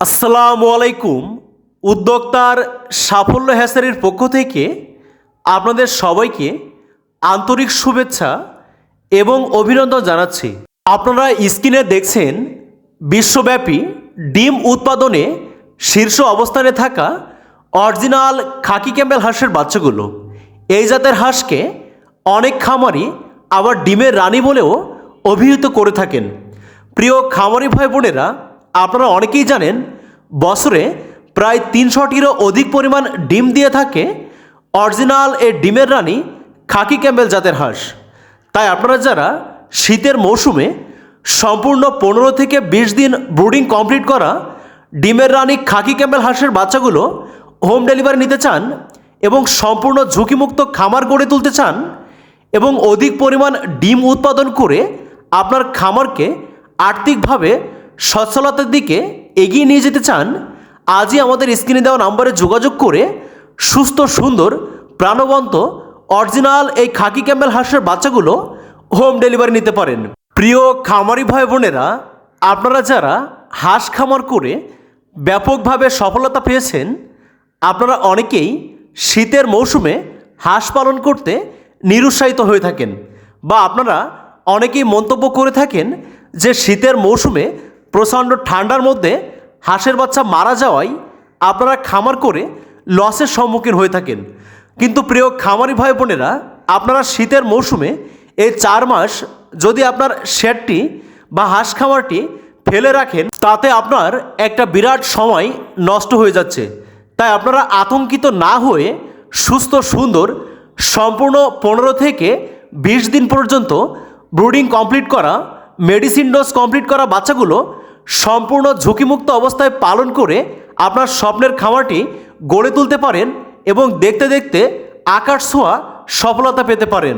আসসালামু আলাইকুম, উদ্যোক্তার সাফল্য হ্যাসারির পক্ষ থেকে আপনাদের সবাইকে আন্তরিক শুভেচ্ছা এবং অভিনন্দন জানাচ্ছি। আপনারা স্ক্রিনে দেখছেন বিশ্বব্যাপী ডিম উৎপাদনে শীর্ষ অবস্থানে থাকা অরিজিনাল খাকি ক্যাম্বেল হাঁসের বাচ্চাগুলো। এই জাতের হাঁসকে অনেক খামারি আবার ডিমের রানী বলেও অভিহিত করে থাকেন। প্রিয় খামারি ভাই বোনেরা আপনারা অনেকেই জানেন, বছরে প্রায় তিনশোটিরও অধিক পরিমাণ ডিম দিয়ে থাকে অরিজিনাল এ ডিমের রানী খাকি ক্যাম্বেল জাতের হাঁস। তাই আপনারা যারা শীতের মৌসুমে সম্পূর্ণ পনেরো থেকে বিশ দিন ব্রুডিং কমপ্লিট করা ডিমের রানী খাকি ক্যাম্বেল হাঁসের বাচ্চাগুলো হোম ডেলিভারি নিতে চান এবং সম্পূর্ণ ঝুঁকিমুক্ত খামার গড়ে তুলতে চান এবং অধিক পরিমাণ ডিম উৎপাদন করে আপনার খামারকে আর্থিকভাবে সচ্ছলতার দিকে এগিয়ে নিয়ে যেতে চান, আজই আমাদের স্ক্রিনে দেওয়া নাম্বারে যোগাযোগ করে সুস্থ, সুন্দর, প্রাণবন্ত, অরিজিনাল এই খাকি ক্যাম্বেল হাঁসের বাচ্চাগুলো হোম ডেলিভারি নিতে পারেন। প্রিয় খামারি ভাই বোনেরা, আপনারা যারা হাঁস খামার করে ব্যাপকভাবে সফলতা পেয়েছেন, আপনারা অনেকেই শীতের মৌসুমে হাঁস পালন করতে নিরুৎসাহিত হয়ে থাকেন বা আপনারা অনেকেই মন্তব্য করে থাকেন যে শীতের মৌসুমে প্রচণ্ড ঠান্ডার মধ্যে হাঁসের বাচ্চা মারা যাওয়ায় আপনারা খামার করে লসের সম্মুখীন হয়ে থাকেন। কিন্তু প্রিয় খামারি ভাই বোনেরা, আপনারা শীতের মৌসুমে এই চার মাস যদি আপনার শেডটি বা হাঁস খামারটি ফেলে রাখেন, তাতে আপনার একটা বিরাট সময় নষ্ট হয়ে যাচ্ছে। তাই আপনারা আতঙ্কিত না হয়ে সুস্থ, সুন্দর, সম্পূর্ণ পনেরো থেকে বিশ দিন পর্যন্ত ব্রুডিং কমপ্লিট করা, মেডিসিন ডোজ কমপ্লিট করা বাচ্চাগুলো সম্পূর্ণ ঝুঁকিমুক্ত অবস্থায় পালন করে আপনার স্বপ্নের খামারটি গড়ে তুলতে পারেন এবং দেখতে দেখতে আকাশ ছোঁয়া সফলতা পেতে পারেন।